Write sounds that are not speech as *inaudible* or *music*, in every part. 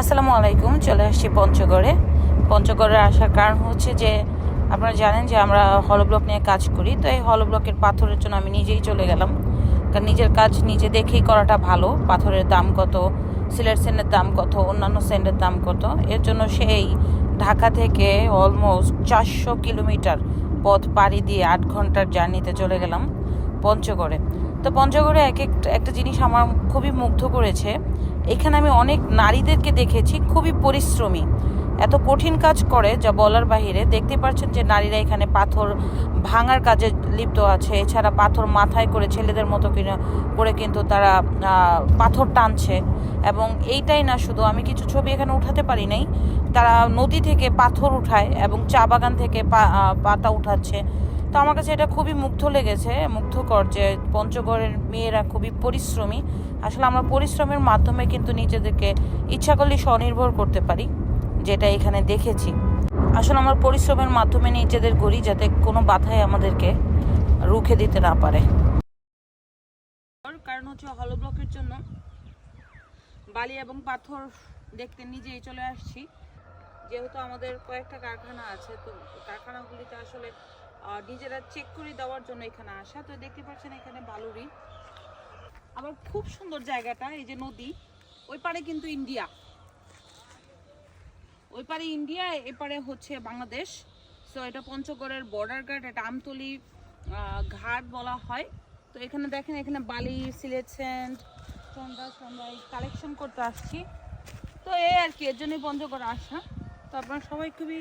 আসসালামু আলাইকুম, চলে আসছি পঞ্চগড়ে। পঞ্চগড়ে আসার কারণ হচ্ছে যে, আপনারা জানেন যে আমরা হলো ব্লক নিয়ে কাজ করি, তো এই হলো ব্লকের পাথরের জন্য আমি নিজেই চলে গেলাম। কারণ নিজের কাজ নিজে দেখেই করাটা ভালো, পাথরের দাম কত সিলেট সেন্টের দাম কত, অন্যান্য সেন্টের দাম কত। এর জন্য সেই ঢাকা থেকে অলমোস্ট চারশো কিলোমিটার পথ পাড়ি দিয়ে আট ঘণ্টার জার্নিতে চলে গেলাম পঞ্চগড়ে। তো পঞ্চগড়ে এক একটা একটা জিনিস আমার খুবই মুগ্ধ করেছে এখানে আমি অনেক নারীদেরকে দেখেছি, খুবই পরিশ্রমী। এত কঠিন কাজ করে, যা বলার বাহিরে। দেখতে পাচ্ছেন যে নারীরা এখানে পাথর ভাঙার কাজে লিপ্ত আছে। এছাড়া পাথর মাথায় করে, ছেলেদের মতো করে কিন্তু তারা পাথর টানছে। এবং এইটাই না শুধু, আমি কিছু ছবি এখানে উঠাতে পারি নাই। তারা নদী থেকে পাথর উঠায় এবং চা বাগান থেকে পাতা উঠাচ্ছে। তো আমার কাছে এটা খুবই মুগ্ধ লেগেছে, মুগ্ধকর যে পঞ্চগড়ের মেয়েরা খুবই পরিশ্রমী। আসলে আমরা পরিশ্রমের মাধ্যমে কিন্তু নিজেদেরকে ইচ্ছা করলে স্বনির্ভর করতে পারি, যেটা এখানে দেখেছি। আসলে আমার পরিশ্রমের মাধ্যমে নিজেদের গড়ি যাতে কোনো বাধাই আমাদেরকে রুখে দিতে না পারে। কারণ হচ্ছে হলো ব্লকের জন্য বালি এবং পাথর দেখতে নিজেই চলে আসছি। যেহেতু আমাদের কয়েকটা কারখানা আছে, তো কারখানাগুলিতে আসলে নিজেরা চেক করে দেওয়ার জন্য এখানে আসা। তো দেখতে পাচ্ছেন এখানে বালুরি। আবার খুব সুন্দর জায়গাটা, এই যে নদী। ওই পারে কিন্তু ইন্ডিয়া। ওই পারে ইন্ডিয়া এপারে হচ্ছে বাংলাদেশ। তো এটা পঞ্চগড়ের বর্ডার গার্ড এটা আমতলি ঘাট বলা হয়। তো এখানে দেখেন, এখানে বালি, সিলেট স্যান্ড সন্ধ্যা সন্ধ্যায় কালেকশন করতে আসছি। তো এই আর কি, এর জন্যই পঞ্চগড় আসা। তো আপনারা সবাই খুবই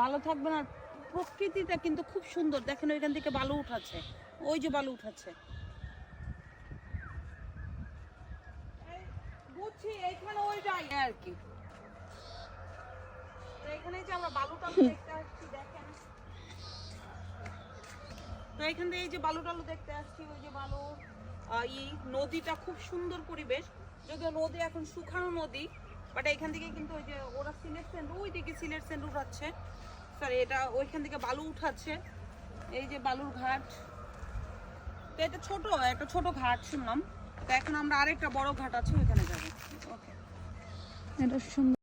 ভালো থাকবেন আর প্রকৃতিটা কিন্তু খুব সুন্দর। দেখেন ওইখান থেকে বালু উঠাচ্ছে। ওই যে বালু উঠাচ্ছে। বুঝছি এইখানে ওই আর কি। তো এখানে যে আমরা বালুটা *laughs* দেখতে আসছি দেখেন। তো এখান থেকে এই যে বালু টালু দেখতে আসছি ওই যে বালু। আহ, ই নদীটা খুব সুন্দর পরিবেশ। যদিও নদী এখন শুকানো নদী বাট এখান থেকে কিন্তু ওই যে ওরা সিলেট সেন্ট ওই দিকে সিলেট উঠাচ্ছে। সরি এটা ওইখান থেকে বালু উঠাচ্ছে। এই যে বালুর ঘাট। তো এটা ছোট, একটা ছোট ঘাট শুনলাম। তো এখন আমরা আরেকটা বড় ঘাট আছে, ওইখানে যাব। ওকে এটা সুন্দর।